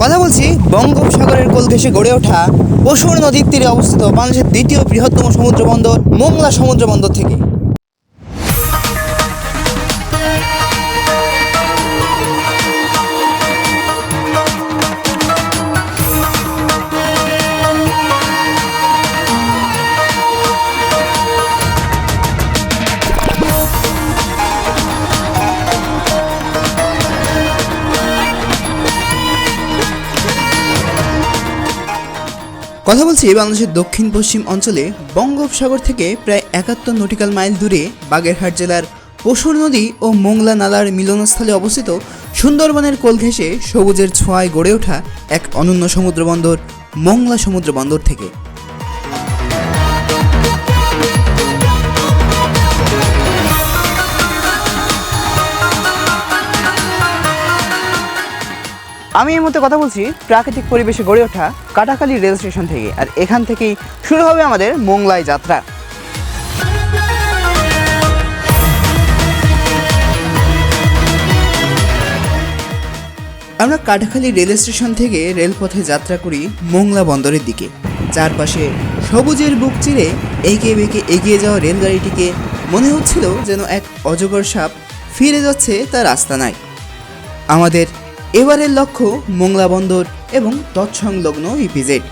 কথা বলছি, বঙ্গোপসাগরের কোল ঘেঁষে গড়ে ওঠা পশুর নদীর তীরে অবস্থিত বাংলাদেশের দ্বিতীয় বৃহত্তম সমুদ্র বন্দর মোংলা সমুদ্র বন্দর থেকে। কথা বলছি বাংলাদেশের দক্ষিণ পশ্চিম অঞ্চলে বঙ্গোপসাগর থেকে প্রায় একাত্তর নটিক্যাল মাইল দূরে বাগেরহাট জেলার পশুর নদী ও মোংলা নালার মিলনস্থলে অবস্থিত সুন্দরবনের কোল ঘেঁষে সবুজের ছোঁয়ায় গড়ে ওঠা এক অনন্য সমুদ্রবন্দর, মোংলা সমুদ্র বন্দর থেকে। আমি এই মুহূর্তে কথা বলছি প্রাকৃতিক পরিবেশে গড়ে ওঠা কাটাখালী রেল স্টেশন থেকে, আর এখান থেকেই শুরু হবে আমাদের মোংলায় যাত্রা। আমরা কাটাখালী রেল স্টেশন থেকে রেলপথে যাত্রা করি মোংলা বন্দরের দিকে। চারপাশে সবুজের বুক চিরে এঁকে বেঁকে এগিয়ে যাওয়া রেলগাড়িটিকে মনে হচ্ছিল যেন এক অজগর সাপ ফিরে যাচ্ছে তার রাস্তা নাই আমাদের এবারের লক্ষ্য মোংলা বন্দর এবং তৎসংলগ্ন ইপিজেড।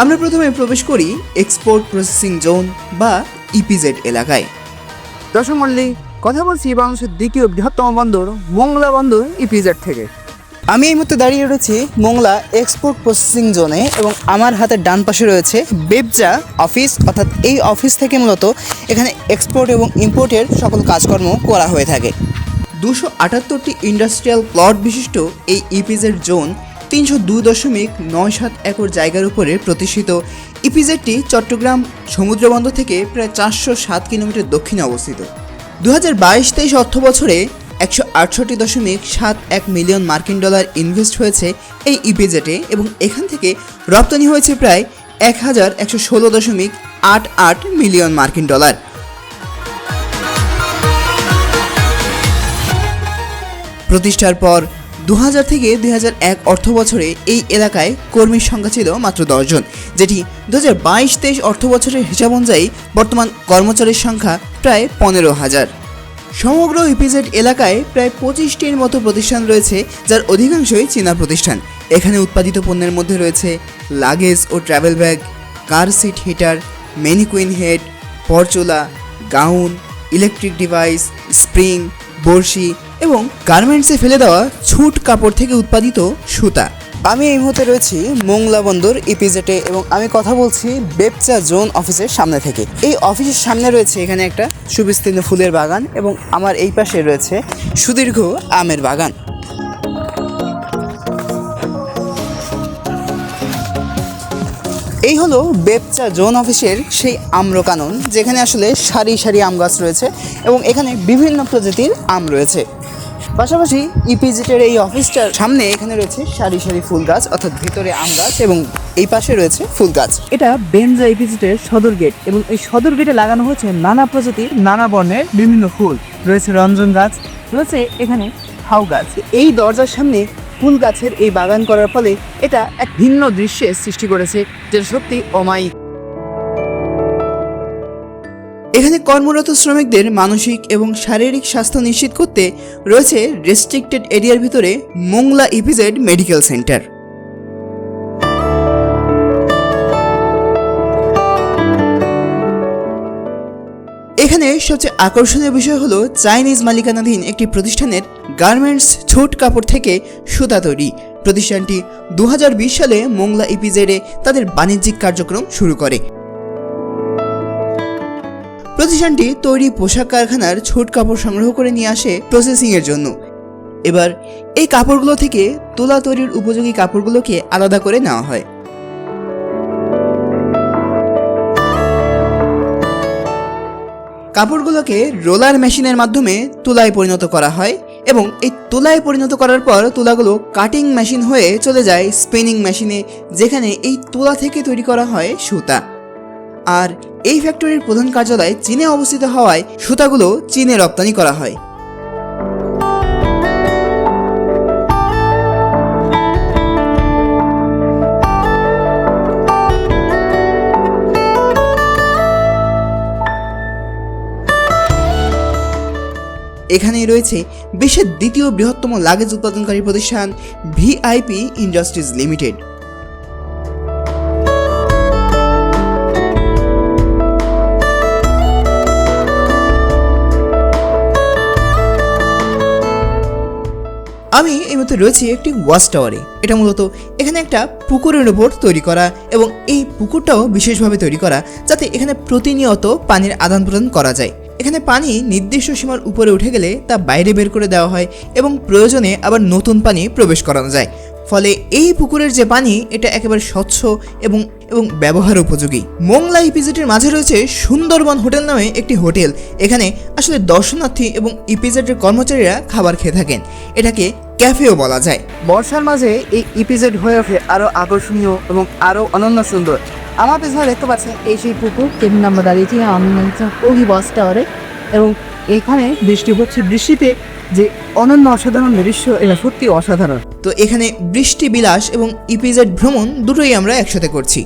আমরা প্রথমে প্রবেশ করি এক্সপোর্ট প্রসেসিং জোন বা ইপিজেড এলাকায়। দর্শক মল্লিক কথা বলছি বাংলাদেশের দ্বিতীয় বৃহত্তম বন্দর, মোংলা বন্দর ইপিজেড থেকে। আমি এই মুহূর্তে দাঁড়িয়ে রয়েছি মোংলা এক্সপোর্ট প্রসেসিং জোনে এবং আমার হাতের ডান পাশে রয়েছে বেবজা অফিস, অর্থাৎ এই অফিস থেকে মূলত এখানে এক্সপোর্ট এবং ইম্পোর্টের সকল কাজকর্ম করা হয়ে থাকে। দুশো আটাত্তরটি ইন্ডাস্ট্রিয়াল প্লট বিশিষ্ট এই ইপিজেড জোন তিনশো দুই দশমিক নয় সাত একর জায়গার উপরে প্রতিষ্ঠিত। ইপিজেডটি চট্টগ্রাম সমুদ্রবন্দর থেকে প্রায় চারশো সাত কিলোমিটার দক্ষিণে অবস্থিত। দু হাজার বাইশ তেইশ অর্থ বছরে একশো আটষট্টি দশমিক সাত এক মিলিয়ন মার্কিন ডলার ইনভেস্ট হয়েছে এই ইপিজেটে এবং এখান থেকে রপ্তানি হয়েছে প্রায় এক হাজার একশো ষোলো দশমিক আট আট মিলিয়ন মার্কিন ডলার। প্রতিষ্ঠার পর দু হাজার থেকে দুই এক অর্থ বছরে এই এলাকায় কর্মীর সংখ্যা ছিল মাত্র দশজন, যেটি দু হাজার বাইশ তেইশ অর্থ বছরের হিসাব অনুযায়ী বর্তমান কর্মচারীর সংখ্যা প্রায় পনেরো হাজার। সমগ্র ইপিজেড এলাকায় প্রায় পঁচিশটির মতো প্রতিষ্ঠান রয়েছে, যার অধিকাংশই চীনা প্রতিষ্ঠান। এখানে উৎপাদিত পণ্যের মধ্যে রয়েছে লাগেজ ও travel bag, car seat heater mannequin head, পরচুলা, gown, electric device, spring, বড়শি এবং গার্মেন্টসে ফেলে দেওয়া ছুট কাপড় থেকে উৎপাদিত সুতা। আমি এই মুহূর্তে রয়েছি মোংলা বন্দর ইপিজেটে এবং আমি কথা বলছি বেপচা জোন অফিসের সামনে থেকে। এই অফিসের সামনে রয়েছে এখানে একটা সুবিস্তীর্ণ ফুলের বাগান এবং আমার এই পাশে রয়েছে সুদীর্ঘ আমের বাগান। এই হলো বেপচা জোন অফিসের সেই আম্রকানন, যেখানে আসলে সারি সারি আম গাছ রয়েছে এবং এখানে বিভিন্ন প্রজাতির আম রয়েছে। পাশাপাশি ইপিজেটের এই অফিসটার সামনে এখানে রয়েছে সারি সারি ফুল গাছ, অর্থাৎ ভিতরে আম গাছ এবং এই পাশে রয়েছে ফুল গাছ। এটা বেনজা ইপিজিটের সদর গেট এবং এই সদর গেটে লাগানো হয়েছে নানা প্রজাতির, নানা বর্ণের বিভিন্ন ফুল। রয়েছে রঞ্জন গাছ, রয়েছে এখানে হাউ গাছ। এই দরজার সামনে ফুল গাছের এই বাগান করার ফলে এটা এক ভিন্ন দৃশ্যের সৃষ্টি করেছে, যেটা সত্যি অমায়িক। এখানে কর্মরত শ্রমিকদের মানসিক এবং শারীরিক স্বাস্থ্য নিশ্চিত করতে রয়েছে রেস্ট্রিক্টেড এরিয়ার ভিতরে মোংলা ইপিজেড মেডিকেল সেন্টার এখানে সবচেয়ে আকর্ষণীয় বিষয় হলো চাইনিজ মালিকানাধীন একটি প্রতিষ্ঠানের গার্মেন্টস ছোট কাপড় থেকে সুতা তৈরি। প্রতিষ্ঠানটি দু হাজার বিশ সালে মোংলা ইপিজেডে তাদের বাণিজ্যিক কার্যক্রম শুরু করে। প্রতিষ্ঠানটি তৈরি পোশাক কারখানার ছোট কাপড় সংগ্রহ করে নিয়ে আসে প্রসেসিংয়ের জন্য। এবার, এই কাপড়গুলো থেকে তোলা তৈরির উপযোগী কাপড়গুলোকে আলাদা করে নেওয়া হয়। কাপড়গুলোকে রোলার মেশিনের মাধ্যমে তুলায় পরিণত করা হয় এবং এই তুলায় পরিণত করার পর তুলাগুলো কাটিং মেশিন হয়ে চলে যায় স্পিনিং মেশিনে যেখানে এই তুলা থেকে তৈরি করা হয় সুতা। আর এই ফ্যাক্টরির প্রধান কার্যালয় চীনে অবস্থিত হওয়ায় সুতাগুলো চীনে রপ্তানি করা হয়। এখানেই রয়েছে বিশ্বের দ্বিতীয় বৃহত্তম লাগেজ উৎপাদনকারী প্রতিষ্ঠান ভিআইপি ইন্ডাস্ট্রিজ লিমিটেড। আমি এই মধ্যে রয়েছি একটি ওয়াচ টাওয়ারে। এটা মূলত এখানে একটা পুকুরের উপর তৈরি করা এবং এই পুকুরটাও বিশেষভাবে তৈরি করা যাতে এখানে প্রতিনিয়ত পানির আদান প্রদান করা যায়। এখানে পানি নির্দিষ্ট সীমার উপরে উঠে গেলে তা বাইরে বের করে দেওয়া হয় এবং প্রয়োজনে আবার নতুন পানি প্রবেশ করানো যায়। ফলে এই পুকুরের যে পানি, এটা একেবারে স্বচ্ছ এবং এবং ব্যবহার উপযোগী। মোংলা ইপিজেটের মাঝে রয়েছে সুন্দরবন হোটেল নামে একটি হোটেল। এখানে আসলে দর্শনার্থী এবং ইপিজেটের কর্মচারীরা খাবার খেয়ে থাকেন। এটাকে ক্যাফেও বলা যায়। বর্ষার মাঝে এই ইপিজেড হয়ে ওঠে আরও আকর্ষণীয় এবং আরও অনন্য সুন্দর। আমার পেছনে দেখতে পাচ্ছেন এই সেই পুকুর। যেখানে আমরা দাঁড়িয়েছি আমি ওই বাস টাওয়ারে এবং এখানে বৃষ্টি হচ্ছে বৃষ্টিতে যে অনন্য অসাধারণ দৃশ্য এটা সত্যি অসাধারণ। তো এখানে বৃষ্টি বিলাস এবং ইপিজেড ভ্রমণ দুটোই আমরা একসাথে করছি।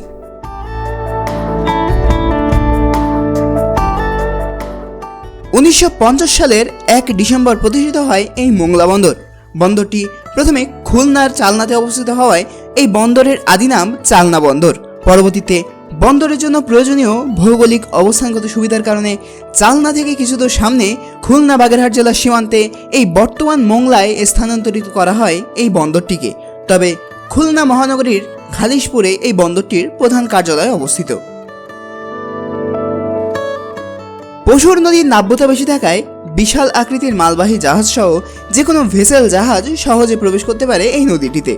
উনিশশো পঞ্চাশ সালের এক ডিসেম্বর প্রতিষ্ঠিত হয় এই মোংলা বন্দর। বন্দরটি প্রথমে খুলনার চালনাতে অবস্থিত হওয়ায় এই বন্দরের আদি নাম চালনা বন্দর। পরবর্তীতে বন্দরের জন্য প্রয়োজনীয় ভৌগোলিক অবস্থানগত সুবিধার কারণে চালনা থেকে কিছু দূর সামনে খুলনা বাগেরহাট জেলার সীমান্তে এই বর্তমান মোংলায় স্থানান্তরিত করা হয় এই বন্দরটিকে। তবে খুলনা মহানগরীর খালিশপুরে এই বন্দরটির প্রধান কার্যালয় অবস্থিত। পশুর নদীর নাব্যতা বেশি থাকায় বিশাল আকৃতির মালবাহী জাহাজ সহ যে কোনো ভেসেল জাহাজ সহজে প্রবেশ করতে পারে এই নদীটিতে।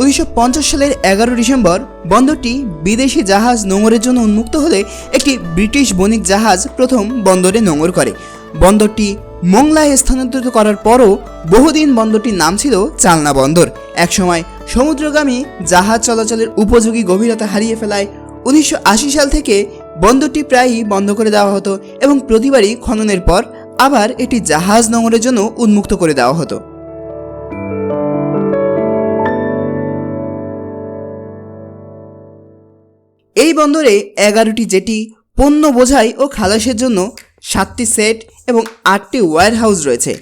উনিশশো পঞ্চাশ সালের এগারো ডিসেম্বর বন্দরটি বিদেশি জাহাজ নোঙরের জন্য উন্মুক্ত হলে একটি ব্রিটিশ বণিক জাহাজ প্রথম বন্দরে নোঙর করে। বন্দরটি মোংলায় স্থানান্তরিত করার পরও বহুদিন বন্দরটির নাম ছিল চালনা বন্দর। একসময় সমুদ্রগামী জাহাজ চলাচলের উপযোগী গভীরতা হারিয়ে ফেলায় উনিশশো আশি সাল থেকে বন্দরটি প্রায়ই বন্ধ করে দেওয়া হতো এবং প্রতিবারই খননের পর আবার এটি জাহাজ নোঙরের জন্য উন্মুক্ত করে দেওয়া হতো। এই বন্দরে এগারোটি জেটি, পণ্য বোঝাই ও খালাসের জন্য সাতটি সেট এবং আটটি ওয়্যার হাউস রয়েছে।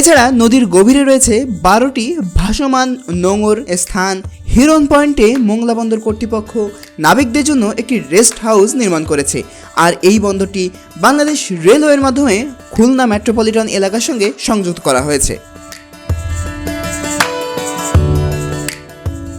এছাড়া নদীর গভীরে রয়েছে বারোটি ভাসমান নোঙর স্থান। হিরন পয়েন্টে মোংলা বন্দর কর্তৃপক্ষ নাবিকদের জন্য একটি রেস্ট হাউস নির্মাণ করেছে। আর এই বন্দরটি বাংলাদেশ রেলওয়ের মাধ্যমে খুলনা মেট্রোপলিটন এলাকার সঙ্গে সংযুক্ত করা হয়েছে।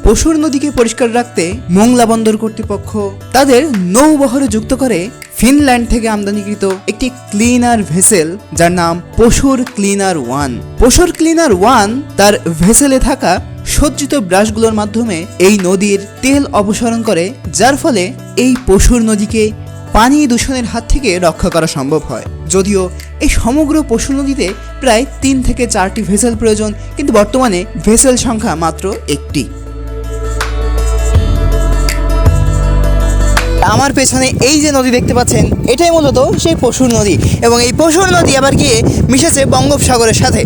পশুর নদীকে পরিষ্কার রাখতে মোংলা বন্দর কর্তৃপক্ষ তাদের নৌবহরে যুক্ত করে ফিনল্যান্ড থেকে আমদানিকৃত একটি ক্লিনার ভেসেল, যার নাম Pashur cleaner one. Pashur cleaner one তার ভেসেলে থাকা সজ্জিত ব্রাশগুলোর মাধ্যমে এই নদীর তেল অপসারণ করে, যার ফলে এই পশুর নদীকে পানি দূষণের হাত থেকে রক্ষা করা সম্ভব হয়। যদিও এই সমগ্র পশু নদীতে প্রায় তিন থেকে চারটি ভেসেল প্রয়োজন, কিন্তু বর্তমানে ভেসেল সংখ্যা মাত্র একটি। আমার পেছনে এই যে নদী দেখতে পাচ্ছেন, এটাই মূলত সেই পশুর নদী। এবং এই পশুর নদী আবার গিয়ে মিশেছে বঙ্গোপসাগরের সাথে।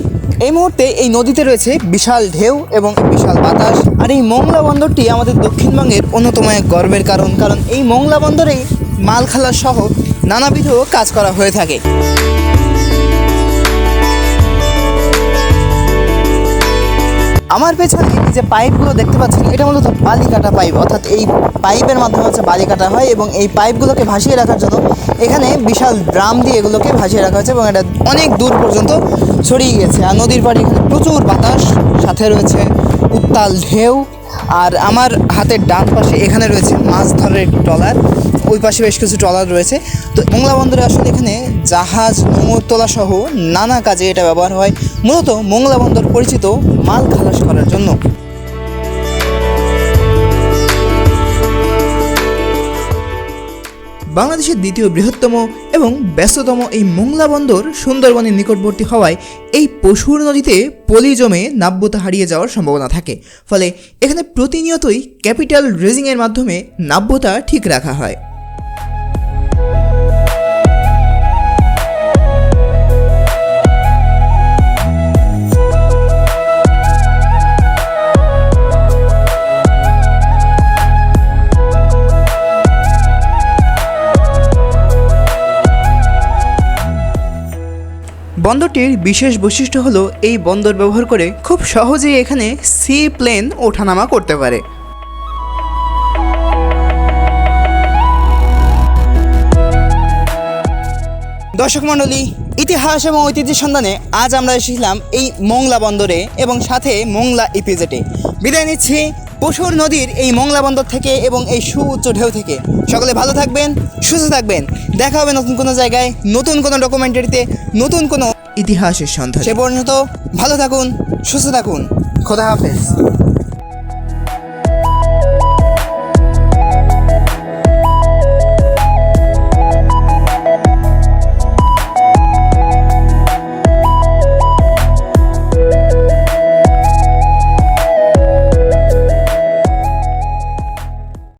এই মুহূর্তে এই নদীতে রয়েছে বিশাল ঢেউ এবং বিশাল বাতাস। আর এই মংলা বন্দরটি আমাদের দক্ষিণবঙ্গের অন্যতম এক গর্বের কারণ। কারণ এই মংলা বন্দরেই মালখালা সহ নানাবিধ কাজ করা হয়ে থাকে। আমার পেছনে এই যে পাইপগুলো দেখতে পাচ্ছেন, এটা মূলত বালি কাটা পাইপ, অর্থাৎ এই পাইপের মাধ্যমে হচ্ছে বালি কাটা হয় এবং এই পাইপগুলোকে ভাসিয়ে রাখার জন্য এখানে বিশাল ড্রাম দিয়ে এগুলোকে ভাসিয়ে রাখা হয়েছে এবং এটা অনেক দূর পর্যন্ত ছড়িয়ে গেছে। আর নদীর পাড়ে এখানে প্রচুর বাতাস, সাথে রয়েছে উত্তাল ঢেউ। আর আমার হাতের ডান পাশে এখানে রয়েছে মাছ ধরার একটি ট্রলার, ওই পাশে বেশ কিছু ট্রলার রয়েছে। তো মোংলা বন্দরে আসলে এখানে জাহাজ নোঙর তোলা সহ নানা কাজে এটা ব্যবহার হয়, মূলত মোংলা বন্দর পরিচিত মাল খালাস করার জন্য। বাংলাদেশের দ্বিতীয় বৃহত্তম এবং ব্যস্ততম এই মোংলা বন্দর সুন্দরবনের নিকটবর্তী হওয়ায় এই পশুর নদীতে পলি জমে নাব্যতা হারিয়ে যাওয়ার সম্ভাবনা থাকে। ফলে এখানে প্রতিনিয়তই ক্যাপিটাল রেজিংয়ের মাধ্যমে নাব্যতা ঠিক রাখা হয়। বন্দরটির বিশেষ বৈশিষ্ট্য হলো এই বন্দর ব্যবহার করে খুব সহজেই এখানে সি প্লেন ওঠানামা করতে পারে। দর্শক মণ্ডলী, ইতিহাস এবং ঐতিহ্যের সন্ধানে আজ আমরা এসেছিলাম এই মোংলা বন্দরে এবং সাথে মোংলা ইপিজেটে বিদায় নিচ্ছি, পশুর নদীর এই মোংলা বন্দর থেকে এবং এই সুউচ্চ ঢেউ থেকে। সকলে ভালো থাকবেন, সুস্থ থাকবেন। দেখা হবে নতুন কোনো জায়গায়, নতুন কোনো ডকুমেন্টারিতে নতুন কোনো ইতিহাসের সন্ধান। সে পর্যন্ত ভালো থাকুন সুস্থ থাকুন। খোদা হাফেজ।